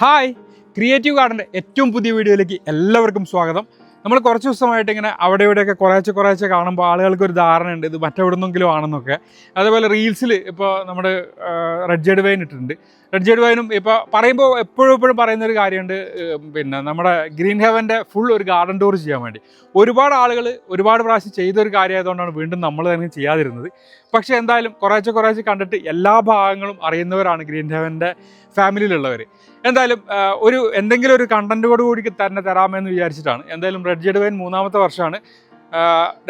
Hi creative ഗാർഡന്റെ ഏറ്റവും പുതിയ വീഡിയോയിലേക്ക് എല്ലാവർക്കും സ്വാഗതം. നമ്മൾ കുറച്ച് ദിവസമായിട്ട് ഇങ്ങനെ അവിടെ ഇവിടെയൊക്കെ കുറേശ്ശെ കുറേശ്ശെ കാണുമ്പോൾ ആളുകൾക്ക് ഒരു ധാരണയുണ്ട് ഇത് മറ്റെവിടുന്നെങ്കിലും ആണെന്നൊക്കെ. അതേപോലെ റീൽസിൽ ഇപ്പോൾ നമ്മുടെ റെഡ് ജെഡ് വൈൻ ഇട്ടിട്ടുണ്ട്. റെഡ് ജെഡ് വൈനും ഇപ്പോൾ പറയുമ്പോൾ എപ്പോഴും എപ്പോഴും പറയുന്ന ഒരു കാര്യമുണ്ട് പിന്നെ നമ്മുടെ ഗ്രീൻ ഹെവന്റെ ഫുൾ ഒരു ഗാർഡൻ ടൂർ ചെയ്യാൻ വേണ്ടി. ഒരുപാട് ആളുകൾ ഒരുപാട് പ്രാവശ്യം ചെയ്തൊരു കാര്യമായതുകൊണ്ടാണ് വീണ്ടും നമ്മൾ തന്നെ ചെയ്യാതിരുന്നത്. പക്ഷേ എന്തായാലും കുറേശ്ശെ കുറേശ്ശെ കണ്ടിട്ട് എല്ലാ ഭാഗങ്ങളും അറിയുന്നവരാണ് ഗ്രീൻ ഹെവന്റെ ഫാമിലിയിലുള്ളവർ എന്തായാലും ഒരു എന്തെങ്കിലും ഒരു കണ്ടന്റോട് കൂടി തന്നെ തരാമെന്ന് വിചാരിച്ചിട്ടാണ്. എന്തായാലും റെഡ് ജെഡ് വൈൻ മൂന്നാമത്തെ വർഷമാണ്.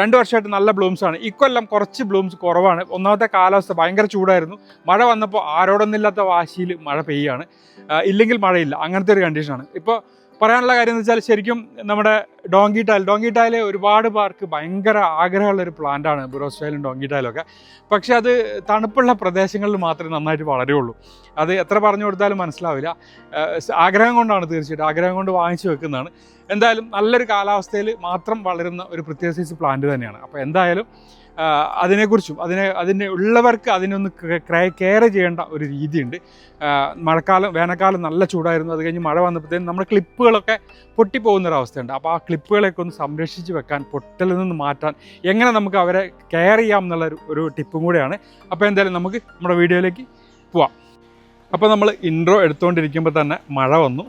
രണ്ട് വർഷമായിട്ട് നല്ല ബ്ലൂംസ് ആണ് ഇക്കൊല്ലം കുറച്ച് ബ്ലൂംസ് കുറവാണ്. ഒന്നാമത്തെ കാലാവസ്ഥ ഭയങ്കര ചൂടായിരുന്നു. മഴ വന്നപ്പോൾ ആരോടൊന്നില്ലാത്ത വാശിയിൽ മഴ പെയ്യാണ്. ഇല്ലെങ്കിൽ മഴയില്ല. അങ്ങനത്തെ ഒരു കണ്ടീഷനാണ് ഇപ്പോൾ പറയാനുള്ള കാര്യം എന്ന് വെച്ചാൽ ശരിക്കും നമ്മുടെ ഡോങ്കി ടൈൽ ഡോങ്കി ടൈൽ ഒരുപാട് പേർക്ക് ഭയങ്കര ആഗ്രഹമുള്ള ഒരു പ്ലാന്റാണ് ഡോങ്കി ടൈലും ഒക്കെ. പക്ഷേ അത് തണുപ്പുള്ള പ്രദേശങ്ങളിൽ മാത്രമേ നന്നായിട്ട് വളരുള്ളൂ അത് എത്ര പറഞ്ഞു കൊടുത്താലും മനസ്സിലാവില്ല. ആഗ്രഹം കൊണ്ടാണ് തീർച്ചയായിട്ടും. ആഗ്രഹം കൊണ്ട് വാങ്ങിച്ചു വെക്കുന്നതാണ്. എന്തായാലും നല്ലൊരു കാലാവസ്ഥയിൽ മാത്രം വളരുന്ന ഒരു പ്രത്യേക സൈസ് പ്ലാന്റ് തന്നെയാണ്. അപ്പോൾ എന്തായാലും അതിനെക്കുറിച്ചും അതിനെ അതിന് ഉള്ളവർക്ക് അതിനൊന്ന് കെയർ ചെയ്യേണ്ട ഒരു രീതിയുണ്ട്. മഴക്കാലം വേനൽക്കാലം നല്ല ചൂടായിരുന്നു. അത് കഴിഞ്ഞ് മഴ വന്നപ്പോഴത്തേനും നമ്മുടെ ക്ലിപ്പുകളൊക്കെ പൊട്ടിപ്പോകുന്നൊരവസ്ഥയുണ്ട്. അപ്പോൾ ആ ക്ലിപ്പുകളെയൊക്കെ ഒന്ന് സംരക്ഷിച്ച് വെക്കാൻ പൊട്ടലിൽ നിന്ന് മാറ്റാൻ എങ്ങനെ നമുക്ക് അവരെ കെയർ ചെയ്യാം എന്നുള്ള ഒരു- ടിപ്പും കൂടെയാണ്. അപ്പോൾ എന്തായാലും നമുക്ക് നമ്മുടെ വീഡിയോയിലേക്ക് പോവാം. അപ്പോൾ നമ്മൾ ഇൻട്രോ എടുത്തുകൊണ്ടിരിക്കുമ്പോൾ തന്നെ മഴ വന്നു.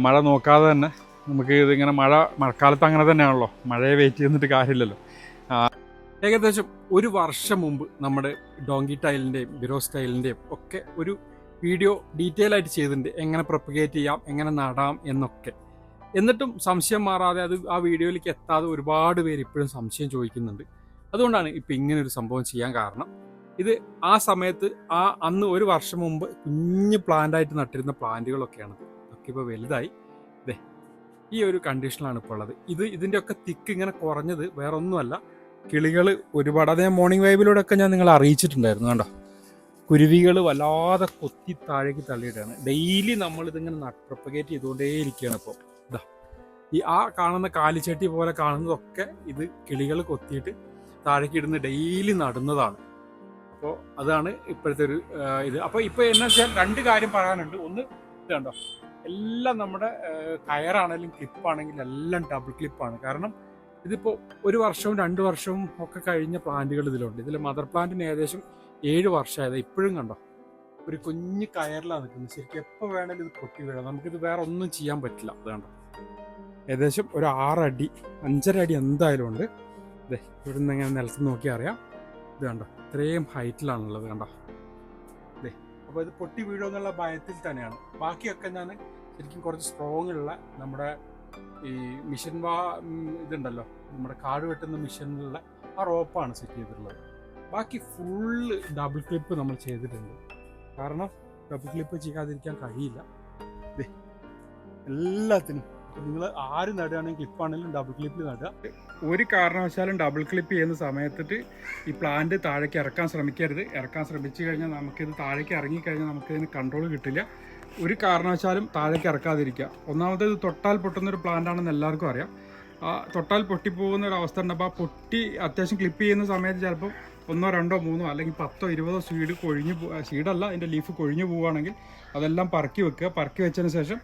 മഴ നോക്കാതെ തന്നെ നമുക്ക് ഇതിങ്ങനെ മഴ മഴക്കാലത്ത് അങ്ങനെ തന്നെയാണല്ലോ. മഴയെ വെയിറ്റ് ചെയ്തിട്ട് കാര്യമില്ലല്ലോ. ഏകദേശം ഒരു വർഷം മുമ്പ് നമ്മുടെ ഡോങ്കി ടൈലിന്റെയും ബിറോ സ്റ്റൈലിന്റെയും ഒക്കെ ഒരു വീഡിയോ ഡീറ്റെയിൽ ആയിട്ട് ചെയ്തിട്ടുണ്ട്. എങ്ങനെ പ്രൊപ്പഗേറ്റ് ചെയ്യാം എങ്ങനെ നടാം എന്നൊക്കെ. എന്നിട്ടും സംശയം മാറാതെ അത് ആ വീഡിയോയിലേക്ക് എത്താതെ ഒരുപാട് പേര് ഇപ്പോഴും സംശയം ചോദിക്കുന്നുണ്ട്. അതുകൊണ്ടാണ് ഇപ്പം ഇങ്ങനെ ഒരു സംഭവം ചെയ്യാൻ കാരണം. ഇത് ആ സമയത്ത് ആ അന്ന് ഒരു വർഷം മുമ്പ് കുഞ്ഞ് പ്ലാന്റായിട്ട് നട്ടിരുന്ന പ്ലാന്റുകളൊക്കെയാണ് ഒക്കെ ഇപ്പോൾ വലുതായി. ഇതേ ഈ ഒരു കണ്ടീഷനിലാണ് ഇപ്പോൾ ഉള്ളത്. ഇത് ഇതിന്റെയൊക്കെ തിക്ക് ഇങ്ങനെ കുറഞ്ഞത് വേറെ ഒന്നുമല്ല കിളികൾ ഒരുപാട്. അതേ മോർണിംഗ് വൈബിലൂടെ ഒക്കെ ഞാൻ നിങ്ങളെ അറിയിച്ചിട്ടുണ്ടായിരുന്നു കണ്ടോ? കുരുവികൾ വല്ലാതെ കൊത്തി താഴേക്ക് തള്ളിയിട്ടാണ് ഡെയിലി നമ്മൾ ഇതിങ്ങനെ പ്രൊപ്പഗേറ്റ് ചെയ്തുകൊണ്ടേ ഇരിക്കുകയാണ് ഇപ്പോൾ ഇതാ ഈ ആ കാണുന്ന കാലിച്ചട്ടി പോലെ കാണുന്നതൊക്കെ ഇത് കിളികൾ കൊത്തിയിട്ട് താഴേക്ക് ഇടുന്ന ഡെയിലി നടുന്നതാണ്. അപ്പോൾ അതാണ് ഇപ്പോഴത്തെ ഒരു ഇത്. അപ്പോൾ ഇപ്പോൾ എന്നാ വെച്ചാൽ രണ്ട് കാര്യം പറയാനുണ്ട്. ഒന്ന് ഇത് കണ്ടോ? എല്ലാം നമ്മുടെ കയറാണെങ്കിലും ക്ലിപ്പാണെങ്കിലും എല്ലാം ഡബിൾ ക്ലിപ്പാണ് കാരണം ഇതിപ്പോൾ ഒരു വർഷവും രണ്ട് വർഷവും ഒക്കെ കഴിഞ്ഞ പ്ലാന്റുകൾ ഇതിലുണ്ട്. ഇതിൽ മദർ പ്ലാന്റിന് ഏകദേശം ഏഴ് വർഷമായത്. ഇപ്പോഴും കണ്ടോ? ഒരു കുഞ്ഞ് കയറിലാണ് നിൽക്കുന്നത്. ശരിക്കും എപ്പോൾ വേണേലും ഇത് പൊട്ടി വീഴാം. നമുക്കിത് വേറെ ഒന്നും ചെയ്യാൻ പറ്റില്ല. അത് കണ്ടോ? ഏകദേശം ഒരു ആറടി അഞ്ചര അടി എന്തായാലും ഉണ്ട്. ഇതേ ഇവിടെ നിന്ന് ഇങ്ങനെ നിലത്ത് നോക്കി അറിയാം. ഇത് കണ്ടോ? ഇത്രയും ഹൈറ്റിലാണുള്ളത് കണ്ടോ? ഇതേ അപ്പോൾ ഇത് പൊട്ടി വീഴുമെന്നുള്ള ഭയത്തിൽ തന്നെയാണ്. ബാക്കിയൊക്കെ ഞാൻ ശരിക്കും കുറച്ച് സ്ട്രോങ് ഉള്ള നമ്മുടെ ഈ മിഷൻ വാ ഇതുണ്ടല്ലോ. നമ്മുടെ കാട് വെട്ടുന്ന മിഷനിലുള്ള ആ റോപ്പാണ് സെറ്റ് ചെയ്തിട്ടുള്ളത്. ബാക്കി ഫുള്ള് ഡബിൾ ക്ലിപ്പ് നമ്മൾ ചെയ്തിട്ടുണ്ട്. കാരണം ഡബിൾ ക്ലിപ്പ് ചെയ്യാതിരിക്കാൻ കഴിയില്ല. എല്ലാത്തിനും. നിങ്ങൾ ആര് നടുകയാണെങ്കിൽ ക്ലിപ്പാണെങ്കിലും ഡബിൾ ക്ലിപ്പിൽ നടുക. ഒരു കാരണവശാലും ഡബിൾ ക്ലിപ്പ് ചെയ്യുന്ന സമയത്തിട്ട് ഈ പ്ലാന്റ് താഴേക്ക് ഇറക്കാൻ ശ്രമിക്കരുത്. ഇറക്കാൻ ശ്രമിച്ചു കഴിഞ്ഞാൽ നമുക്കിത് താഴേക്ക് ഇറങ്ങിക്കഴിഞ്ഞാൽ നമുക്കിതിന് കൺട്രോൾ കിട്ടില്ല. ഒരു കാരണവശാലും താഴേക്ക് ഇറക്കാതിരിക്കുക. ഒന്നാമത്തേത് തൊട്ടാൽ പൊട്ടുന്ന ഒരു പ്ലാന്റ് ആണെന്ന് എല്ലാവർക്കും അറിയാം. ആ തൊട്ടാൽ പൊട്ടിപ്പോകുന്ന ഒരു അവസ്ഥ ഉണ്ട് അപ്പോൾ ആ പൊട്ടി അത്യാവശ്യം ക്ലിപ്പ് ചെയ്യുന്ന സമയത്ത് ചിലപ്പോൾ ഒന്നോ രണ്ടോ മൂന്നോ അല്ലെങ്കിൽ പത്തോ ഇരുപതോ സീഡ് കൊഴിഞ്ഞു സീഡല്ല അതിന്റെ ലീഫ് കൊഴിഞ്ഞു പോവുകയാണെങ്കിൽ അതെല്ലാം പറക്കി വെക്കുക. പറക്കി വെച്ചതിന് ശേഷം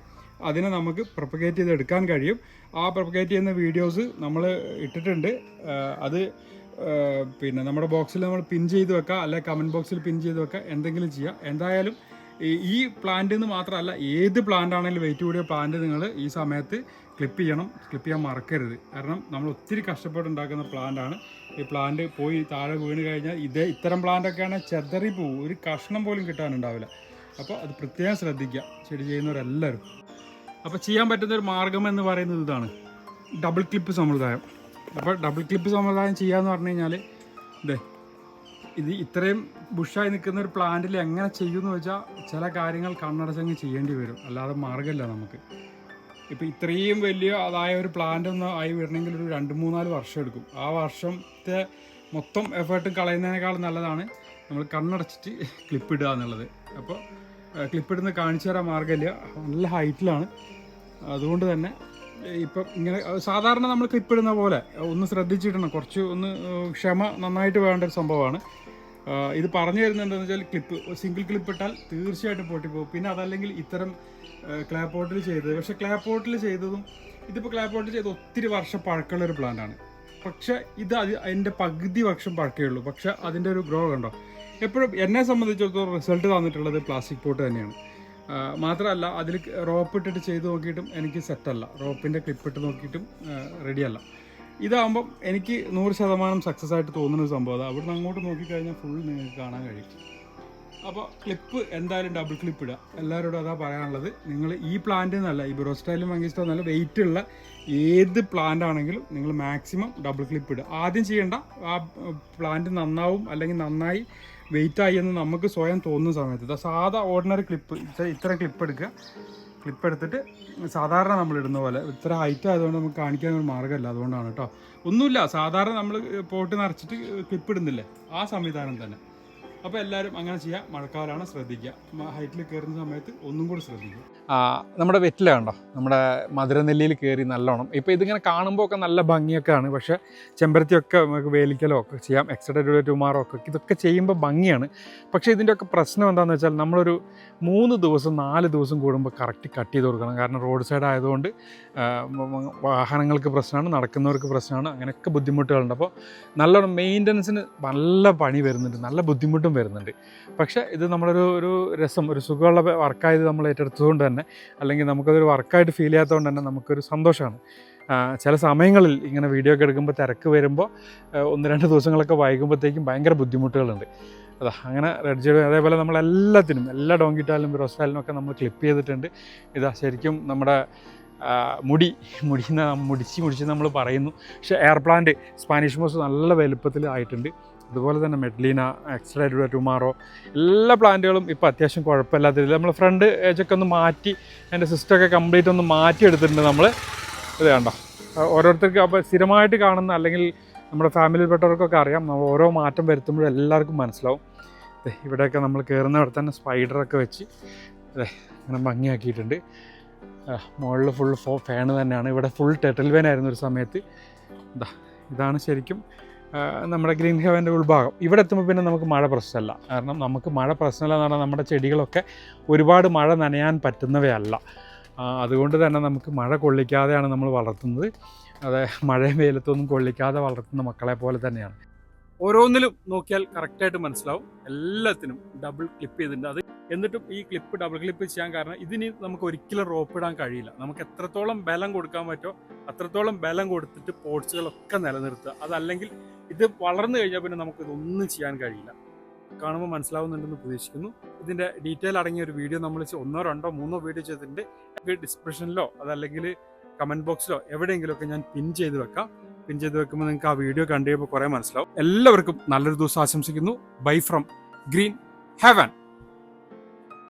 അതിനെ നമുക്ക് പ്രൊപ്പഗേറ്റ് ചെയ്ത് എടുക്കാൻ കഴിയും. ആ പ്രൊപ്പഗേറ്റ് ചെയ്യുന്ന വീഡിയോസ് നമ്മൾ ഇട്ടിട്ടുണ്ട്. അത് പിന്നെ നമ്മുടെ ബോക്സിൽ നമ്മൾ പിൻ ചെയ്ത് വെക്കുക. അല്ലെങ്കിൽ കമന്റ് ബോക്സിൽ പിൻ ചെയ്ത് വെക്കുക. എന്തെങ്കിലും ചെയ്യുക എന്തായാലും ഈ- പ്ലാന്റ് എന്ന് മാത്രമല്ല ഏത് പ്ലാന്റ് ആണെങ്കിലും വെയിറ്റ് കൂടിയ പ്ലാന്റ് നിങ്ങൾ ഈ സമയത്ത് ക്ലിപ്പ് ചെയ്യണം. ക്ലിപ്പ് ചെയ്യാൻ മറക്കരുത്. കാരണം നമ്മൾ ഒത്തിരി കഷ്ടപ്പെട്ട് ഉണ്ടാക്കുന്ന പ്ലാന്റ് ആണ് ഈ പ്ലാന്റ് പോയി താഴെ വീണ് കഴിഞ്ഞാൽ ഇതേ ഇത്തരം പ്ലാന്റ് ഒക്കെയാണ് ചെതറി പോകും ഒരു കഷ്ണം പോലും കിട്ടാനുണ്ടാവില്ല. അപ്പോൾ അത് പ്രത്യേകം ശ്രദ്ധിക്കുക. ചെടി ചെയ്യുന്നവരെല്ലാവരും. അപ്പോൾ ചെയ്യാൻ പറ്റുന്ന ഒരു മാർഗം എന്ന് പറയുന്നത് ഇതാണ്. ഡബിൾ ക്ലിപ്പ് സമ്പ്രദായം. അപ്പോൾ ഡബിൾ ക്ലിപ്പ് സമ്പ്രദായം ചെയ്യാമെന്ന് പറഞ്ഞു കഴിഞ്ഞാൽ ഇതേ ഇത് ഇത്രയും ബുഷായി നിൽക്കുന്ന ഒരു പ്ലാന്റിൽ എങ്ങനെ ചെയ്യുമെന്ന് വെച്ചാൽ ചില കാര്യങ്ങൾ കണ്ണടച്ചങ്ങ് ചെയ്യേണ്ടി വരും. അല്ലാതെ മാർഗമില്ല നമുക്ക്. ഇപ്പോൾ ഇത്രയും വലിയ അതായ ഒരു പ്ലാന്റ് ഒന്ന് ആയി വരണമെങ്കിൽ ഒരു രണ്ട് മൂന്നാൽ വർഷം എടുക്കും. ആ വർഷത്തെ മൊത്തം എഫേർട്ട് കളയുന്നതിനേക്കാൾ നല്ലതാണ് നമ്മൾ കണ്ണടച്ചിട്ട് ക്ലിപ്പ് ഇടുക എന്നുള്ളത്. അപ്പോൾ ക്ലിപ്പ് ഇടുന്ന കാണിച്ചു തരാൻ മാർഗമില്ല. നല്ല ഹൈറ്റിലാണ് അതുകൊണ്ട് തന്നെ ഇപ്പം ഇങ്ങനെ സാധാരണ നമ്മൾ ക്ലിപ്പ് ഇടുന്ന പോലെ ഒന്ന് ശ്രദ്ധിച്ചിടണം. കുറച്ച് ഒന്ന് ക്ഷമ നന്നായിട്ട് വേണ്ട ഒരു സംഭവമാണ്. ഇത് പറഞ്ഞു എന്താണെന്ന് വെച്ചാൽ ക്ലിപ്പ് സിംഗിൾ ക്ലിപ്പ് ഇട്ടാൽ തീർച്ചയായിട്ടും പൊട്ടിപ്പോകും. പിന്നെ അതല്ലെങ്കിൽ ഇത്തരം ക്ലാപ്പോട്ടിൽ ചെയ്തത്. പക്ഷേ ക്ലാപ്പോട്ടിൽ ചെയ്തതും ഇതിപ്പോൾ ക്ലാപ്പോട്ടിൽ ചെയ്ത് ഒത്തിരി വർഷം പഴക്കമുള്ള ഒരു പ്ലാന്റ് ആണ്. പക്ഷേ ഇത് അത് അതിന്റെ പകുതി വർഷം പഴക്കേ ഉള്ളൂ. പക്ഷേ അതിന്റെ ഒരു ഗ്രോ കണ്ടോ? എപ്പോഴും എന്നെ സംബന്ധിച്ചിടത്തോളം റിസൾട്ട് തന്നിട്ടുള്ളത് പ്ലാസ്റ്റിക് പോട്ട് തന്നെയാണ്. മാത്രമല്ല അതിൽ റോപ്പ് ഇട്ടിട്ട് ചെയ്ത് നോക്കിയിട്ടും എനിക്ക് സെറ്റല്ല റോപ്പിന്റെ ക്ലിപ്പ് ഇട്ട് നോക്കിയിട്ടും റെഡിയല്ല ഇതാകുമ്പം എനിക്ക് നൂറ് ശതമാനം സക്സസ് ആയിട്ട് തോന്നുന്ന ഒരു സംഭവം അത്. അവിടുന്ന് അങ്ങോട്ട് നോക്കിക്കഴിഞ്ഞാൽ ഫുൾ നിങ്ങൾക്ക് കാണാൻ കഴിയും. അപ്പോൾ ക്ലിപ്പ് എന്തായാലും ഡബിൾ ക്ലിപ്പ് ഇടുക എല്ലാവരോടും അതാ പറയാനുള്ളത്. നിങ്ങൾ ഈ പ്ലാന്റ് എന്നല്ല ഈ ബ്രോസ്റ്റൈലും മങ്കിസ്റ്റോ നല്ല വെയിറ്റ് ഉള്ള ഏത് പ്ലാന്റ് ആണെങ്കിലും നിങ്ങൾ മാക്സിമം ഡബിൾ ക്ലിപ്പ് ഇടുക. ആദ്യം ചെയ്യേണ്ട ആ പ്ലാന്റ് നന്നാവും അല്ലെങ്കിൽ നന്നായി വെയിറ്റ് ആയി എന്ന് നമുക്ക് സ്വയം തോന്നുന്ന സമയത്ത്. സാധാ ഓർഡിനറി ക്ലിപ്പ് ഇത്ര ക്ലിപ്പ് എടുക്കുക. ക്ലിപ്പ് എടുത്തിട്ട് സാധാരണ നമ്മൾ ഇടുന്ന പോലെ ഇത്ര ഹൈറ്റ് ആയതുകൊണ്ട് നമുക്ക് കാണിക്കാൻ ഒരു മാർഗമല്ല. അതുകൊണ്ടാണ് കേട്ടോ. ഒന്നുമില്ല. സാധാരണ നമ്മൾ പോട്ട് നിറച്ചിട്ട് ക്ലിപ്പ് ഇടുന്നില്ലേ? ആ സംവിധാനം തന്നെ. അപ്പോൾ എല്ലാവരും അങ്ങനെ ചെയ്യാം. മഴക്കാലമാണ് ശ്രദ്ധിക്കുക. ഹൈറ്റിൽ കയറുന്ന സമയത്ത് ഒന്നും കൂടി ശ്രദ്ധിക്കുക. നമ്മുടെ വെറ്റില കണ്ടോ? നമ്മുടെ മധുരനെല്ലിയിൽ കയറി നല്ലോണം. ഇപ്പോൾ ഇതിങ്ങനെ കാണുമ്പോൾ ഒക്കെ നല്ല ഭംഗിയൊക്കെയാണ്. പക്ഷേ ചെമ്പരത്തിയൊക്കെ നമുക്ക് വേലിക്കലോ ഒക്കെ ചെയ്യാം. എക്സഡഡ് ടുമാറോ ഒക്കെ. ഇതൊക്കെ ചെയ്യുമ്പോൾ ഭംഗിയാണ്. പക്ഷേ ഇതിന്റെ ഒക്കെ പ്രശ്നം എന്താണെന്ന് വെച്ചാൽ നമ്മളൊരു മൂന്ന് ദിവസം നാല് ദിവസം കൂടുമ്പോൾ കറക്റ്റ് കട്ട് ചെയ്ത് കൊടുക്കണം. കാരണം റോഡ് സൈഡ് ആയതുകൊണ്ട് വാഹനങ്ങൾക്ക് പ്രശ്നമാണ് നടക്കുന്നവർക്ക് പ്രശ്നമാണ്. അങ്ങനെയൊക്കെ ബുദ്ധിമുട്ടുകളുണ്ട്. അപ്പോൾ നല്ലോണം മെയിന്റനൻസിന് നല്ല പണി വരുന്നുണ്ട്. നല്ല ബുദ്ധിമുട്ടും വരുന്നുണ്ട്. പക്ഷേ ഇത് നമ്മളൊരു ഒരു രസം ഒരു സുഖമുള്ള വർക്കായത് നമ്മൾ ഏറ്റെടുത്തതുകൊണ്ട് തന്നെ അല്ലെങ്കിൽ നമുക്കതൊരു വർക്കായിട്ട് ഫീൽ ചെയ്യാത്തതുകൊണ്ട് തന്നെ നമുക്കൊരു സന്തോഷമാണ്. ചില സമയങ്ങളിൽ ഇങ്ങനെ വീഡിയോ ഒക്കെ എടുക്കുമ്പോൾ തിരക്ക് വരുമ്പോൾ ഒന്ന് രണ്ട് ദിവസങ്ങളൊക്കെ വൈകുമ്പോഴത്തേക്കും ഭയങ്കര ബുദ്ധിമുട്ടുകളുണ്ട്. അതാ അങ്ങനെ റെഡ് ചെയ്ത് അതേപോലെ നമ്മളെല്ലാത്തിനും എല്ലാ ഡോങ്കിറ്റാലും റോസ്റ്റാലിനും ഒക്കെ നമ്മൾ ക്ലിപ്പ് ചെയ്തിട്ടുണ്ട്. ഇതാ ശരിക്കും നമ്മുടെ മുടി മുടിന്ന മുടിച്ച് മുടിച്ച് നമ്മൾ പറയുന്നു. പക്ഷേ എയർ പ്ലാന്റ് സ്പാനിഷ് മോസ് നല്ല വലുപ്പത്തിൽ ആയിട്ടുണ്ട് അതുപോലെ തന്നെ മെഡ്ലീന എക്സ്ട്രാ ടുമാറോ എല്ലാ പ്ലാന്റുകളും ഇപ്പോൾ അത്യാവശ്യം കുഴപ്പമില്ലാത്ത രീതിയിൽ നമ്മൾ ഫ്രണ്ട് ഏജൊക്കെ ഒന്ന് മാറ്റി അതിന്റെ സിസ്റ്റമൊക്കെ കംപ്ലീറ്റ് ഒന്ന് മാറ്റി എടുത്തിട്ടുണ്ട് നമ്മൾ ഇത് കണ്ടോ? ഓരോരുത്തർക്ക് അപ്പോൾ സ്ഥിരമായിട്ട് കാണുന്ന അല്ലെങ്കിൽ നമ്മുടെ ഫാമിലിയിൽപ്പെട്ടവർക്കൊക്കെ അറിയാം നമ്മൾ ഓരോ മാറ്റം വരുത്തുമ്പോഴും എല്ലാവർക്കും മനസ്സിലാവും. ഇവിടെയൊക്കെ നമ്മൾ കയറുന്നവിടെ തന്നെ സ്പൈഡറൊക്കെ വെച്ച് അതെ അങ്ങനെ ഭംഗിയാക്കിയിട്ടുണ്ട്. മുകളിൽ ഫുൾ ഫോ ഫാന് തന്നെയാണ്. ഇവിടെ ഫുൾ ടെറ്റൽ വേനായിരുന്നു ഒരു സമയത്ത്. ഇതാ ഇതാണ് ശരിക്കും നമ്മുടെ ഗ്രീൻ ഹെവന്റെ ഉൾഭാഗം. ഇവിടെ എത്തുമ്പോൾ പിന്നെ നമുക്ക് മഴ പ്രശ്നമല്ല. കാരണം നമുക്ക് മഴ പ്രശ്നമല്ല എന്ന് പറഞ്ഞാൽ നമ്മുടെ ചെടികളൊക്കെ ഒരുപാട് മഴ നനയാൻ പറ്റുന്നവയല്ല. അതുകൊണ്ട് തന്നെ നമുക്ക് മഴ കൊള്ളിക്കാതെയാണ് നമ്മൾ വളർത്തുന്നത്. അതെ മഴയും വെയിലത്തൊന്നും കൊള്ളിക്കാതെ വളർത്തുന്ന മക്കളെ പോലെ തന്നെയാണ്. ഓരോന്നിലും നോക്കിയാൽ കറക്റ്റായിട്ട് മനസ്സിലാവും. എല്ലാത്തിനും ഡബിൾ ക്ലിപ്പ് ചെയ്തിട്ടുണ്ട്. അത് എന്നിട്ടും ഈ ക്ലിപ്പ് ഡബിൾ ക്ലിപ്പ് ചെയ്യാൻ കാരണം ഇതിന് നമുക്ക് ഒരിക്കലും റോപ്പ് ഇടാൻ കഴിയില്ല. നമുക്ക് എത്രത്തോളം ബലം കൊടുക്കാൻ പറ്റുമോ അത്രത്തോളം ബലം കൊടുത്തിട്ട് പോർട്സുകളൊക്കെ നിലനിർത്തുക. അതല്ലെങ്കിൽ ഇത് വളർന്നു കഴിഞ്ഞാൽ പിന്നെ നമുക്ക് ഇതൊന്നും ചെയ്യാൻ കഴിയില്ല. കാണുമ്പോൾ മനസ്സിലാവുന്നുണ്ടെന്ന് പ്രതീക്ഷിക്കുന്നു. ഇതിന്റെ ഡീറ്റെയിൽ അടങ്ങിയ ഒരു വീഡിയോ നമ്മൾ ഒന്നോ രണ്ടോ മൂന്നോ വീഡിയോ ചെയ്തിട്ടുണ്ട്. ഡിസ്ക്രിപ്ഷനിലോ അതല്ലെങ്കിൽ കമന്റ് ബോക്സിലോ എവിടെയെങ്കിലുമൊക്കെ ഞാൻ പിൻ ചെയ്ത് വെക്കാം. പിൻ ചെയ്ത് വെക്കുമ്പോൾ നിങ്ങൾക്ക് ആ വീഡിയോ കണ്ടു കഴിയുമ്പോൾ കുറേ മനസ്സിലാവും. എല്ലാവർക്കും നല്ലൊരു ദിവസം ആശംസിക്കുന്നു. Bye from green heaven